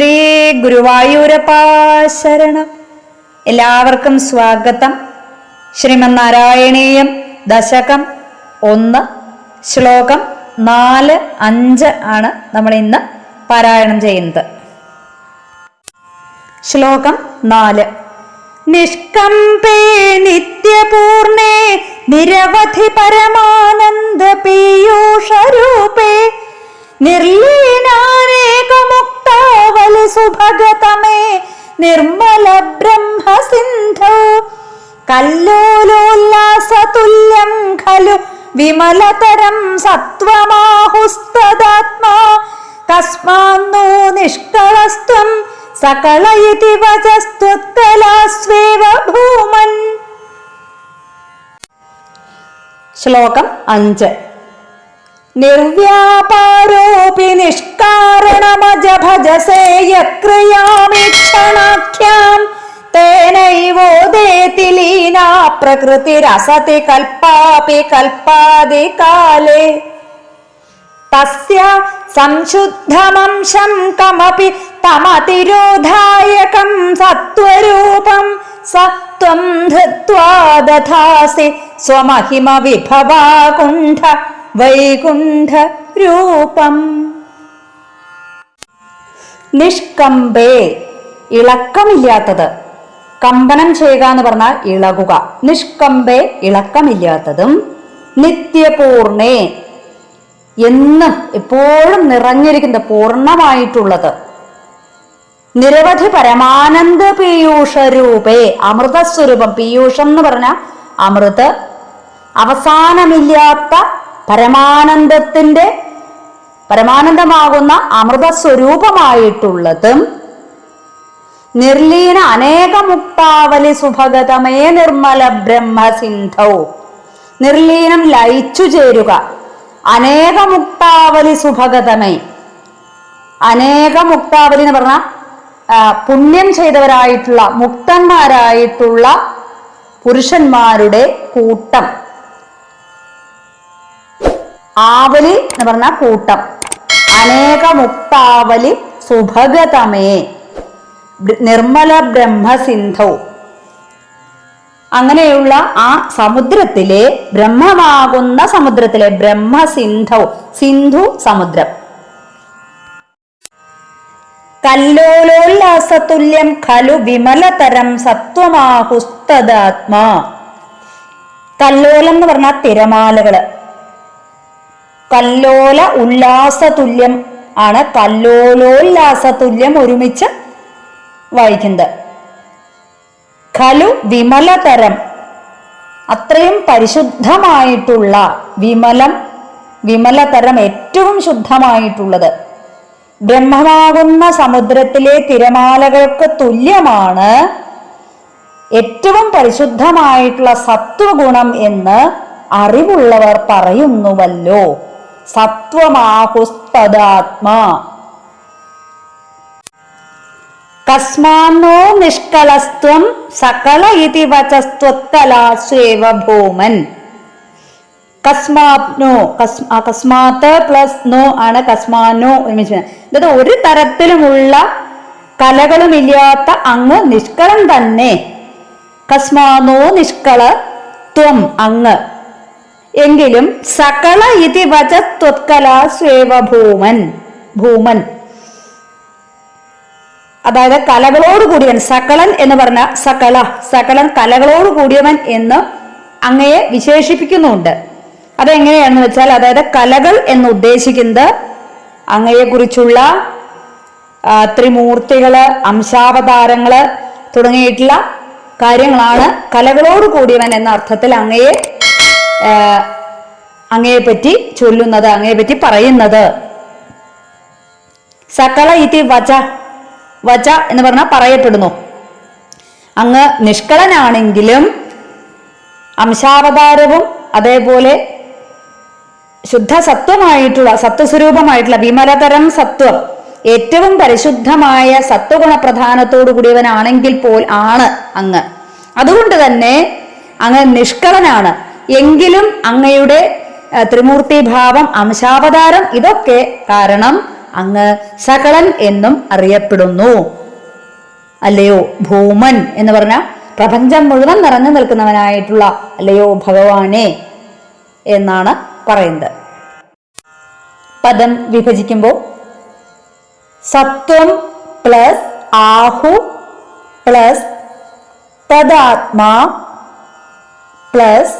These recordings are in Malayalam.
ശ്രീ ഗുരുവായൂരപ്പാശരണം എല്ലാവർക്കും സ്വാഗതം. ശ്രീമന്നാരായണീയം ദശകം ഒന്ന് ശ്ലോകം നാല് അഞ്ച് ആണ് നമ്മൾ ഇന്ന് പാരായണം ചെയ്യുന്നത്. ശ്ലോകം നാല്. നിഷ്കമ്പേ നിത്യപൂർണേ നിരവധി പരമാനന്ദ പീയൂഷരൂപേ നിർലീനാനേകമുക്താവലി സുഭഗതമേ. നിർമ്മല ബ്രഹ്മസിന്ധോ. കല്ലോലോല്ലാസതുല്യം ഖലു. വിമലതരം സത്വമാഹുസ്തദാത്മാ. കസ്മാന്നോ നിഷ്കളസ്ത്വം സകള ഇതി വചസ്ത്വത്കലാസ്വേവ ഭൂമൻ. ശ്ലോകം അഞ്ച്. നിർവ്യാപാരോപി നിഷ്കാരണമജ ഭജസേയക്രിയാമീക്ഷണാഖ്യാം തേനൈവോദേതി ലീനാ പ്രകൃതിരസതി കൽപ്പാപി കൽപ്പാതി കാലേ. തസ്യ സംശുദ്ധമംശം കമപി തമതിരോധായകം സത്വരൂപം. സത്വം ധൃത്വാ ദധാസി സ്വമഹിമ വിഭവാകുണ്ഠ. വൈകുണ്ഠ രൂപം നിഷ്കമ്പേ ഇളക്കമില്ലാത്തത്. കമ്പനം ചെയ്യുക എന്ന് പറഞ്ഞാൽ ഇളകുക. നിഷ്കമ്പേ ഇളക്കമില്ലാത്തതും നിത്യപൂർണേ എന്നും എപ്പോഴും നിറഞ്ഞിരിക്കുന്ന പൂർണമായിട്ടുള്ളത് നിരവധി പരമാനന്ദ പീയൂഷ രൂപേ അമൃതസ്വരൂപം. പീയൂഷം എന്ന് പറഞ്ഞ അമൃത്. അവസാനമില്ലാത്ത പരമാനന്ദത്തിന്റെ പരമാനന്ദമാകുന്ന അമൃത സ്വരൂപമായിട്ടുള്ളതും നിർലീന അനേകമുക്താവലി സുഭഗതമേ നിർമ്മല ബ്രഹ്മസിന്ധൗ. നിർലീനം ലയിച്ചു ചേരുക. അനേകമുക്താവലി സുഭഗതമേ. അനേകമുക്താവലി എന്ന് പറഞ്ഞാൽ പുണ്യം ചെയ്തവരായിട്ടുള്ള മുക്തന്മാരായിട്ടുള്ള പുരുഷന്മാരുടെ കൂട്ടം. ആവലി എന്ന് പറഞ്ഞ കൂട്ടം. അനേകമുക്താവലി സുഭഗതമേ നിർമ്മല ബ്രഹ്മസിന്ധൗ. അങ്ങനെയുള്ള ആ സമുദ്രത്തിലെ ബ്രഹ്മമാകുന്ന സമുദ്രത്തിലെ ബ്രഹ്മസിന്ധൗ സിന്ധു സമുദ്രം. കല്ലോലോല്ലാസതുല്യം ഖലു വിമലതരം സത്വമാഹുസ്തദാത്മാ. കല്ലോലം എന്ന് പറഞ്ഞാൽ തിരമാലകൾ. കല്ലോല ഉല്ലാസതുല്യം ആണ് കല്ലോലോല്ലാസതുല്യം ഒരുമിച്ച് വായിക്കുന്നത്. ഖലു വിമലതരം. അത്രയും പരിശുദ്ധമായിട്ടുള്ള വിമലം വിമലതരം ഏറ്റവും ശുദ്ധമായിട്ടുള്ളത്. ബ്രഹ്മമാകുന്ന സമുദ്രത്തിലെ തിരമാലകൾക്ക് തുല്യമാണ് ഏറ്റവും പരിശുദ്ധമായിട്ടുള്ള സത്വഗുണം എന്ന് അറിവുള്ളവർ പറയുന്നുവല്ലോ. സത്വമാഹുസ്തദാത്മാ. കസ്മാന്നോ നിഷ്കളസ്ത്വം സകല ഇതി വചസ്ത്വത്തലാസ്വേവ ഭൂമൻ. കസ്മാപ്നോ കസ് പ്ലസ് നോ ആണ് കസ്മാനോ ഒരുമിച്ച് ഒരു തരത്തിലുമുള്ള കലകളുമില്ലാത്ത അങ്ങ് നിഷ്കളം തന്നെ. കസ്മാനോ നിഷ്കള ത്വം അങ്ങ്. എങ്കിലും സകള ഇതി വചത്വത്കല സ്വേവ ഭൂമൻ ഭൂമൻ. അതായത് കലകളോട് കൂടിയവൻ സകളൻ എന്ന് പറഞ്ഞ സകള സകളൻ കലകളോട് കൂടിയവൻ എന്ന് അങ്ങയെ വിശേഷിപ്പിക്കുന്നുണ്ട്. അതെങ്ങനെയാണെന്ന് വെച്ചാൽ അതായത് കലകൾ എന്ന് ഉദ്ദേശിക്കുന്നത് അങ്ങയെ കുറിച്ചുള്ള ത്രിമൂർത്തികൾ അംശാവതാരങ്ങൾ തുടങ്ങിയിട്ടുള്ള കാര്യങ്ങളാണ് കലകളോട് കൂടിയവൻ എന്ന അർത്ഥത്തിൽ അങ്ങയെ അങ്ങയെ പറ്റി ചൊല്ലുന്നത് അങ്ങയെപ്പറ്റി പറയുന്നത്. സകള ഇതി വച വച എന്ന് പറഞ്ഞാൽ പറയപ്പെടുന്നു. അങ്ങ് നിഷ്കളനാണെങ്കിലും അംശാവതാരവും അതേപോലെ ശുദ്ധ സത്വമായിട്ടുള്ള സത്വസ്വരൂപമായിട്ടുള്ള വിമലതരം സത്വം ഏറ്റവും പരിശുദ്ധമായ സത്വഗുണ പ്രധാനത്തോടു കൂടിയവനാണെങ്കിൽ പോൽ ആണ് അങ്ങ്. അതുകൊണ്ട് തന്നെ അങ്ങ് നിഷ്കളനാണ്. എങ്കിലും അങ്ങയുടെ ത്രിമൂർത്തി ഭാവം അംശാവതാരം ഇതൊക്കെ കാരണം അങ്ങ് സകളൻ എന്നും അറിയപ്പെടുന്നു. അല്ലയോ ഭൂമൻ എന്ന് പറഞ്ഞ പ്രപഞ്ചം മുഴുവൻ നിറഞ്ഞു നിൽക്കുന്നവനായിട്ടുള്ള അല്ലയോ ഭഗവാനെ എന്നാണ് പറയുന്നത്. പദം വിഭജിക്കുമ്പോൾ സത്വം പ്ലസ് ആഹു പ്ലസ് തദാത്മാ പ്ലസ്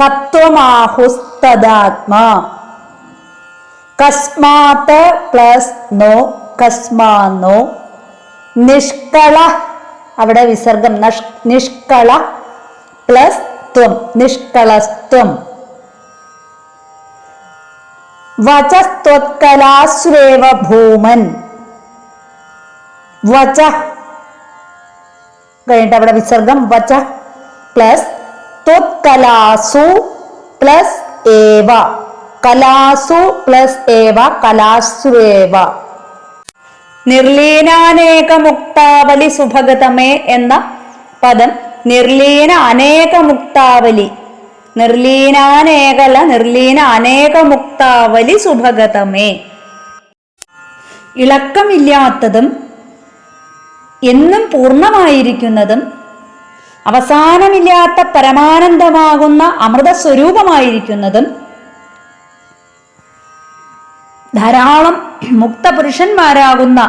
സത്വമാഹുസ്തദാത്മാ. കസ്മാത് പ്ലസ് നോ കസ്മാനോ നിഷ്കള അവിടെ വിസർഗം നഷ് നിഷ്കള പ്ലസ് ത്വം നിഷ്കളസ്ത്വം. വചസ്ത്വത്കലാശ്രേവ ഭൂമൻ. വച കഴിഞ്ഞിട്ട് അവിടെ വിസർഗം വച പ്ലസ് ത്വത്കലാസു പ്ലസ് ഏവ. കലാസു പ്ലസ് ഏവ കലാസുവേവ നിർലീനാനേക മുക്താവലി സുഭഗതമേ എന്ന പദം നിർലീന അനേക മുക്താവലി നിർലീനാനേകല നിർലീന അനേക മുക്താവലി സുഭഗതമേ. ഇളക്കമില്ലാത്തതും എന്നും പൂർണമായിരിക്കുന്നതും അവസാനമില്ലാത്ത പരമാനന്ദമാകുന്ന അമൃത സ്വരൂപമായിരിക്കുന്നതും ധാരാളം മുക്തപുരുഷന്മാരാകുന്ന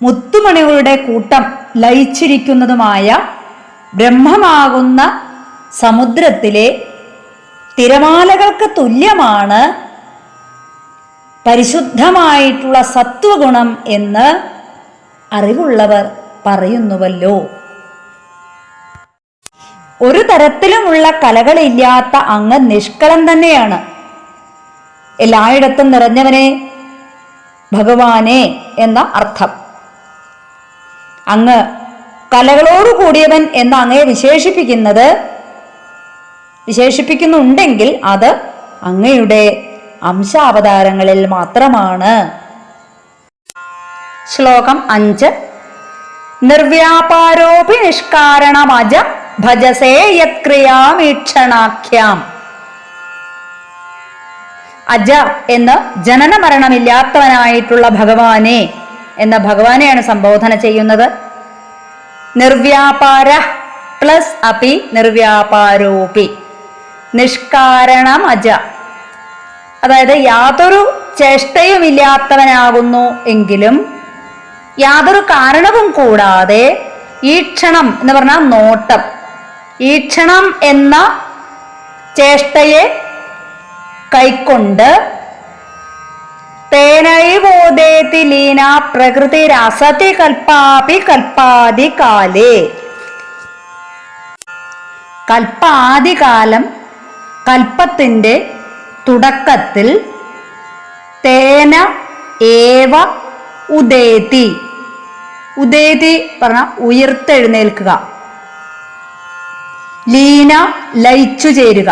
മുത്തുമണികളുടെ കൂട്ടം ലയിച്ചിരിക്കുന്നതുമായ ബ്രഹ്മമാകുന്ന സമുദ്രത്തിലെ തിരമാലകൾക്ക് തുല്യമാണ് പരിശുദ്ധമായിട്ടുള്ള സത്വഗുണം എന്ന് അറിവുള്ളവർ പറയുന്നുവല്ലോ. ഒരു തരത്തിലുമുള്ള കലകളില്ലാത്ത അങ്ങ് നിഷ്കളം തന്നെയാണ്. എല്ലായിടത്തും നിറഞ്ഞവനെ ഭഗവാനെ എന്ന അർത്ഥം. അങ്ങ് കലകളോട് കൂടിയവൻ എന്ന് അങ്ങയെ വിശേഷിപ്പിക്കുന്നത് വിശേഷിപ്പിക്കുന്നുണ്ടെങ്കിൽ അത് അങ്ങയുടെ അംശാവതാരങ്ങളിൽ മാത്രമാണ്. ശ്ലോകം അഞ്ച്. നിർവ്യാപാരോപി നിഷ്കാരണമജ ഭജസേ യത്ക്രിയാമീക്ഷണാഖ്യാം അജ എന്ന് ജനന മരണമില്ലാത്തവനായിട്ടുള്ള ഭഗവാനെ എന്ന ഭഗവാനെയാണ് സംബോധന ചെയ്യുന്നത്. നിർവ്യാപാര പ്ലസ് അപി നിർവ്യാപാരോപി. നിഷ്കാരണം അജ അതായത് യാതൊരു ചേഷ്ടയും ചേഷ്ടയുമില്ലാത്തവനാകുന്നു എങ്കിലും യാതൊരു കാരണവും കൂടാതെ ഈക്ഷണം എന്ന് പറഞ്ഞാൽ നോട്ടം. ഈക്ഷണം എന്ന ചേഷ്ടയെ കൈക്കൊണ്ട് തേനൈവോദേതി ലീന പ്രകൃതി രസതി കൽപ്പാപി കൽപ്പാതി കാലേ. കൽപ്പാദികാലം കൽപ്പത്തിന്റെ തുടക്കത്തിൽ തേന ഏവ ഉദേതി. ഉദേതി പറഞ്ഞ ഉയർത്തെഴുന്നേൽക്കുക. ലീന ലയിച്ചു ചേരുക.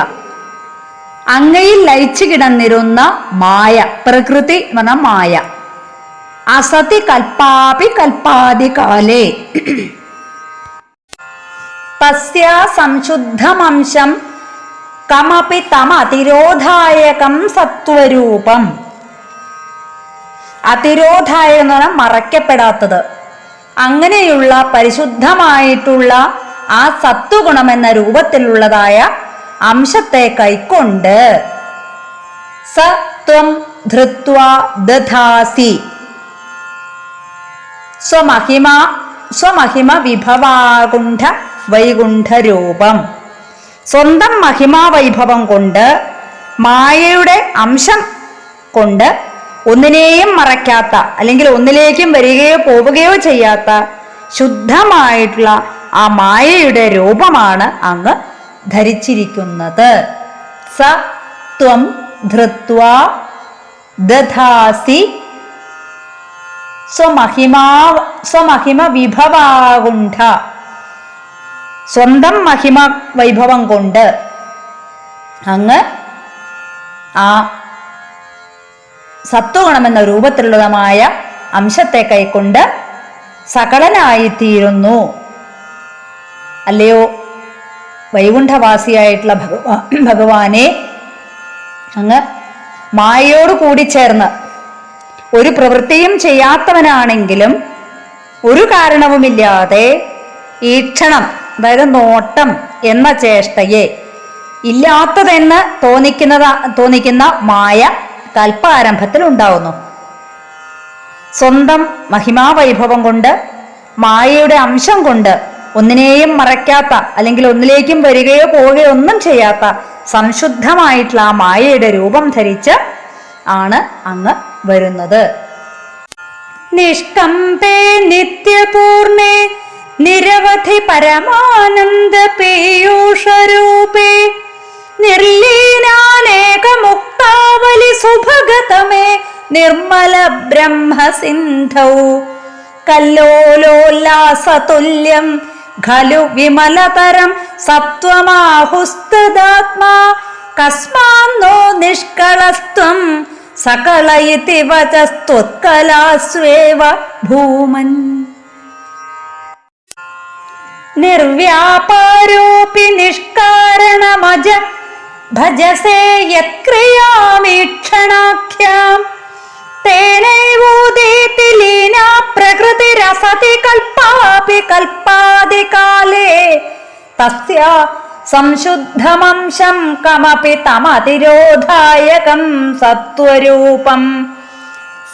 അങ്ങയിൽ ലയിച്ചു കിടന്നിരുന്ന മായ പ്രകൃതി എന്ന് മായ. അസതി കൽപ്പാപി കൽപ്പാതി കാലേ തസ്യ സംശുദ്ധമംശം കമപി തമ അതിരോധായകം സത്വരൂപം. അതിരോധായകം എന്ന് പറഞ്ഞാൽ മറയ്ക്കപ്പെടാത്തത്. അങ്ങനെയുള്ള പരിശുദ്ധമായിട്ടുള്ള ആ സത്വഗുണം എന്ന രൂപത്തിലുള്ളതായ അംശത്തെ കൈക്കൊണ്ട് സത്വം ധൃത്വ ദധാസി. സ്വമഹിമ സ്വമഹിമ വിഭവാകുണ്ഠ വൈകുണ്ഠരൂപം. സ്വന്തം മഹിമാ വൈഭവം കൊണ്ട് മായയുടെ അംശം കൊണ്ട് ഒന്നിനെയും മറയ്ക്കാത്ത അല്ലെങ്കിൽ ഒന്നിലേക്കും വരികയോ പോവുകയോ ചെയ്യാത്ത ശുദ്ധമായിട്ടുള്ള ആ മായയുടെ രൂപമാണ് അങ്ങ് ധരിച്ചിരിക്കുന്നത്. സ ത്വം ധൃത്വ ദധാസി. സ്വമഹിമാ സ്വമഹിമ വിഭവാകുണ്ഠ സ്വന്തം മഹിമ വൈഭവം കൊണ്ട് അങ്ങ് ആ സത്വഗുണമെന്ന രൂപത്തിലുള്ളതുമായ അംശത്തെ കൈക്കൊണ്ട് സകലനായിത്തീരുന്നു. അല്ലയോ? വൈകുണ്ഠവാസിയായിട്ടുള്ള ഭഗവാ ഭഗവാനെ അങ്ങ് മായയോട് കൂടി ചേർന്ന് ഒരു പ്രവൃത്തിയും ചെയ്യാത്തവനാണെങ്കിലും ഒരു കാരണവുമില്ലാതെ ഈക്ഷണം അതായത് നോട്ടം എന്ന ചേഷ്ടയെ ഇല്ലാത്തതെന്ന് തോന്നിക്കുന്നത തോന്നിക്കുന്ന മായ കൽപ്പാരംഭത്തിൽ ഉണ്ടാവുന്നു. സ്വന്തം മഹിമാവൈഭവം കൊണ്ട് മായയുടെ അംശം കൊണ്ട് ഒന്നിനെയും മറയ്ക്കാത്ത അല്ലെങ്കിൽ ഒന്നിലേക്കും വരികയോ പോവുകയോ ഒന്നും ചെയ്യാത്ത സംശുദ്ധമായിട്ടുള്ള ആ മായയുടെ രൂപം ധരിച്ച് ആണ് അങ്ങ് വരുന്നത്. നിഷ്കമ്പേ നിത്യപൂർണേ നിരവധി പരമാനന്ദ പീയൂഷരൂപേ. നിർലീനാനേകമുക്താവലി സുഭഗതമേ നിർമ്മല ബ്രഹ്മസിന്ധൗ. കല്ലോലോല്ലാസതുല്യം ഖലു വിമലതരം സത്വമാഹുസ്തദാത്മാ. കസ്മാന്നോ നിഷ്കളസ്ത്വം സകള ഇതി വചസ്ത്വത്കലാസ്വേവ ഭൂമൻ. നിർവ്യാപാരോപി നിഷ്കാരണമജ ഭജസേ യത്ക്രിയാമീക്ഷണാഖ്യാം. സംശുദ്ധമംശം കമപി തമതിരോധായകം സത്വരൂപം.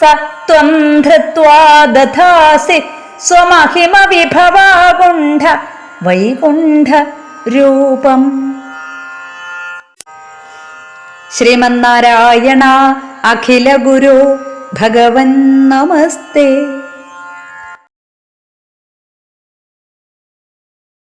സത്വം ധൃത്വാ ദധാസി സ്വമഹിമ വിഭവാകുണ്ഠ വൈകുണ്ഠ രൂപം. ശ്രീമന്നാരായണ അഖില ഗുരു ഭഗവൻ നമസ്തേ.